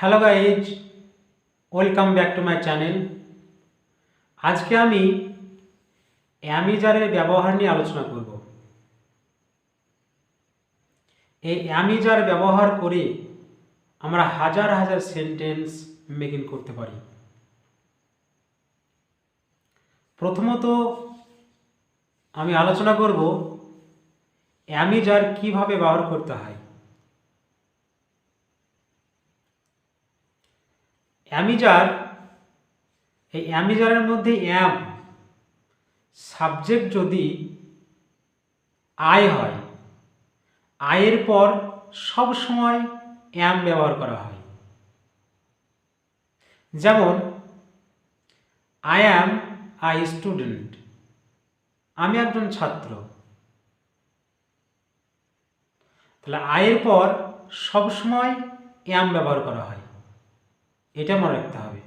Hello guys, welcome back to my channel. আজকে আমি অ্যামিজারের ব্যবহার নিয়ে আলোচনা করব। এই অ্যামিজার ব্যবহার করে আমরা হাজার হাজার সেন্টেন্স মেকিং করতে পারি। প্রথমত আমি আলোচনা করব অ্যামিজার কীভাবে ব্যবহার করতে হয়। অ্যামিজার, এই অ্যামিজারের মধ্যে অ্যাম সাবজেক্ট যদি আয় হয় আয়ের পর সব সময় অ্যাম ব্যবহার করা হয়। যেমন, আই অ্যাম আই স্টুডেন্ট, আমি একজন ছাত্র। তাহলে আয়ের পর সব সময় অ্যাম ব্যবহার করা হয়। এটা মনে রাখতে হবে।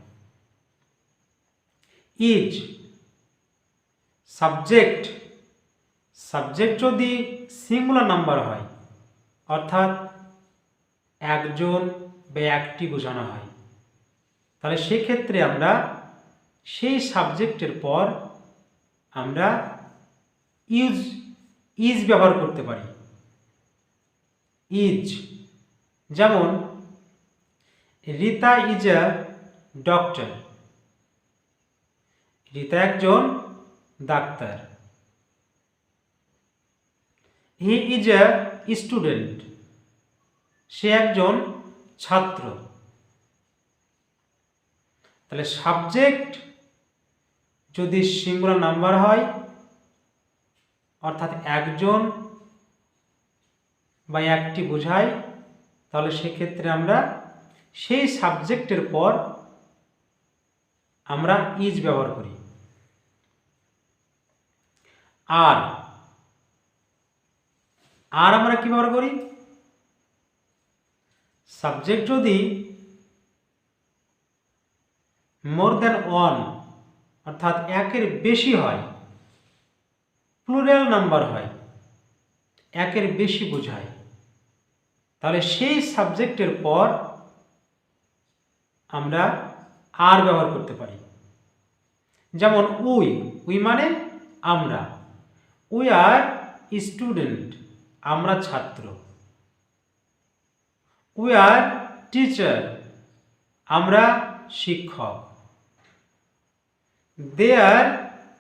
ইজ সাবজেক্ট সাবজেক্ট যদি সিঙ্গুলার নাম্বার হয়, অর্থাৎ একজন বা একটি বোঝানো হয়, তাহলে সেক্ষেত্রে আমরা সেই সাবজেক্টের পর আমরা ইউজ ইজ ব্যবহার করতে পারি। ইজ যেমন Rita is a doctor Rita একজন doctor. He is a student সে একজন ছাত্র। তাহলে সাবজেক্ট যদি সিঙ্গুলার নাম্বার হয়, অর্থাৎ একজন বা একটি বোঝায়, তাহলে সেক্ষেত্রে আমরা সেই সাবজেক্টের পর আমরা ইজ ব্যবহার করি। আর আর আমরা কি ব্যবহার করি? সাবজেক্ট যদি মোর দ্যান ওয়ান অর্থাৎ একের বেশি হয় প্লুরাল নাম্বার হয়, একের বেশি বোঝায়, তাহলে সেই সাবজেক্টের পর আমরা আর ব্যবহার করতে পারি। যেমন উই উই মানে আমরা। উই আর স্টুডেন্ট, আমরা ছাত্র। উই আর টিচার, আমরা শিক্ষক। দে আর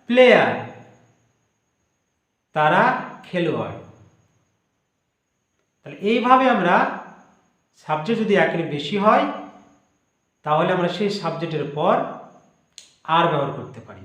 প্লেয়ার, তারা খেলোয়াড়। তাহলে এইভাবে আমরা সাবজেক্ট যদি একের বেশি হয় তাহলে আমরা সেই সাবজেক্টের পর আর ব্যবহার করতে পারি।